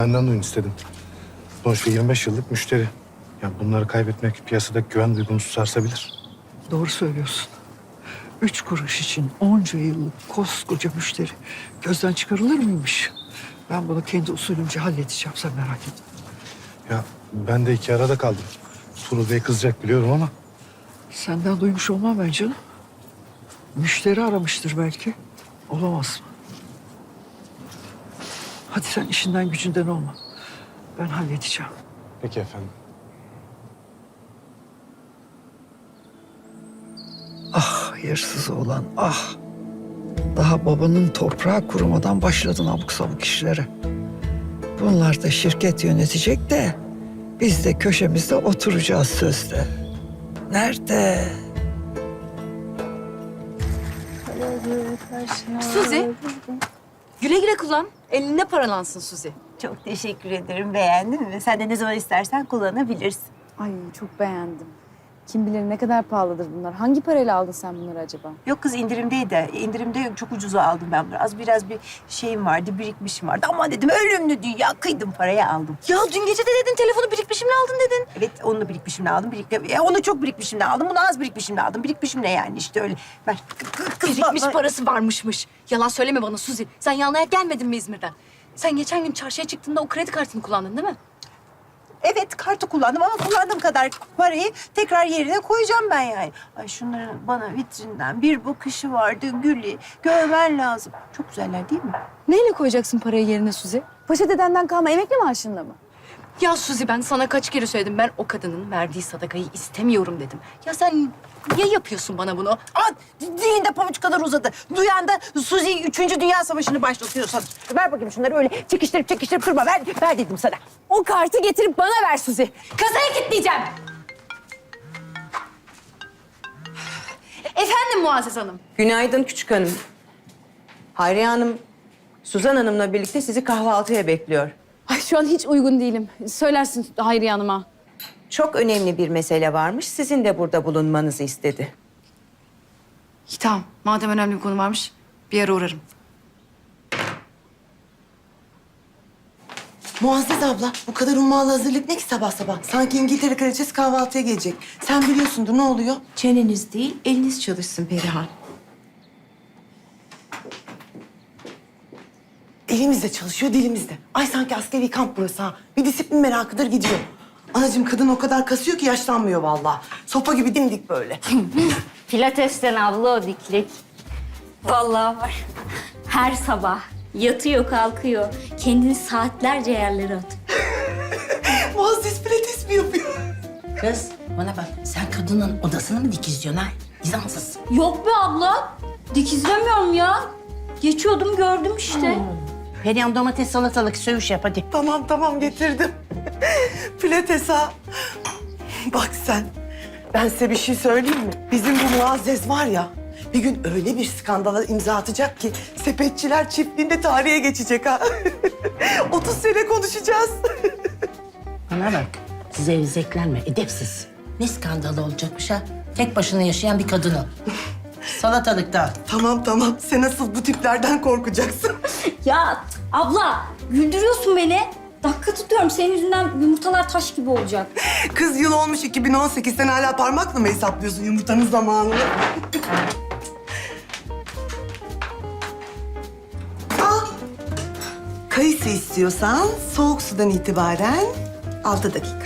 Benden duyun istedim. Sonuçta 25 yıllık müşteri. Ya bunları kaybetmek piyasadaki güven duygumuzu sarsabilir. Doğru söylüyorsun. Üç kuruş için onca yıllık koskoca müşteri gözden çıkarılır mıymış? Ben bunu kendi usulümce halledeceğim sen merak etme. Ya ben de iki arada kaldım. Sulu Bey kızacak biliyorum ama Senden duymuş olmam ben canım. Müşteri aramıştır belki. Olamaz mı? Hadi sen işinden gücünden olma. Ben halledeceğim. peki efendim. Ah hayırsız olan ah. Daha babanın toprağı kurumadan başladın abuk sabuk işlere. Bunlar da şirket yönetecek de biz de köşemizde oturacağız sözde. Nerede? Suzi. Güle güle kullan. Elinde paralansın Suzi. Çok teşekkür ederim. Beğendin mi? Sen de ne zaman istersen kullanabilirsin. Ay çok beğendim. Kim bilir ne kadar pahalıdır bunlar. Hangi parayla aldın sen bunları acaba? Yok kız indirimdeydi. İndirimde çok ucuza aldım ben bunu. Az biraz bir şeyim vardı, birikmişim vardı. Ama dedim ölümlü dünya. Kıydım paraya aldım. Ya dün gece de dedin telefonu birikmişimle aldın dedin. Evet onu da birikmişimle aldım. Birik... Ya, onu çok birikmişimle aldım. Bunu az birikmişimle aldım. Birikmişimle yani işte öyle. Ver. Kız Birikmiş bak- parası varmışmış. Yalan söyleme bana Suzi. Sen yanlaya gelmedin mi İzmir'den? Sen geçen gün çarşıya çıktığında o kredi kartını kullandın değil mi? Evet kartı kullandım ama kullandığım kadar parayı tekrar yerine koyacağım ben yani. Ay şunların bana vitrinden bir bakışı vardı Gül'i. Görmen lazım. Çok güzeller değil mi? Neyle koyacaksın parayı yerine Suzi? Paşa dedenden kalma emekli maaşınla mı? Ya Suzi ben sana kaç kere söyledim. Ben o kadının verdiği sadakayı istemiyorum dedim. Ya sen niye yapıyorsun bana bunu? Aa, dilinde pabuç kadar uzadı. Duyan da Suzi 3. Dünya Savaşı'nı başlatıyorsan. Ver bakayım şunları öyle çekiştirip çekiştirip kırma. Ver, ver dedim sana. O kartı getirip bana ver Suzi. Kasaya kilitleyeceğim. Efendim Muazzez Hanım. Günaydın küçük hanım. Hayriye Hanım, Suzan Hanım'la birlikte sizi kahvaltıya bekliyor. Şu an hiç uygun değilim. Söylersin Hayriye Hanım'a. Çok önemli bir mesele varmış, sizin de burada bulunmanızı istedi. İyi tamam. Madem önemli bir konu varmış bir ara uğrarım. Muazzez abla, bu kadar ummalı hazırlık ne ki sabah sabah? Sanki İngiltere kraliçesi kahvaltıya gelecek. Sen biliyorsundur ne oluyor? Çeneniz değil, eliniz çalışsın Perihan. Elimizde çalışıyor, dilimizde. Ay sanki askeri kamp burası ha. Bir disiplin merakıdır gidiyor. Anacığım kadın o kadar kasıyor ki yaşlanmıyor vallahi. Sopa gibi dimdik böyle. Pilatesten abla o diklik. Vallahi var. Her sabah yatıyor kalkıyor. Kendini saatlerce yerlere atıyor. Muazzez pilates mi yapıyor? Kız bana bak sen kadının odasını mı dikizliyorsun ha? Nizamsız. Yok be abla. Dikizlemiyorum ya. Geçiyordum gördüm işte. Perihan domates salatalık söğüş yap hadi. Tamam tamam getirdim. pilates ha. Bak sen, ben size bir şey söyleyeyim mi? Bizim bu Muazzez var ya, bir gün öyle bir skandala imza atacak ki sepetçiler çiftliğinde tarihe geçecek ha. 30 sene konuşacağız. Bana bak size ezeklenme edepsiz. Ne skandalı olacakmış ha? Tek başına yaşayan bir kadın o. Salatalıkta. Tamam tamam. Sen asıl bu tiplerden korkacaksın. Ya abla güldürüyorsun beni. Dakika tutuyorum. Senin yüzünden yumurtalar taş gibi olacak. Kız yıl olmuş 2018. Sen hala parmakla mı hesaplıyorsun yumurtanın zamanını? Al. Kayısı istiyorsan soğuk sudan itibaren 6 dakika.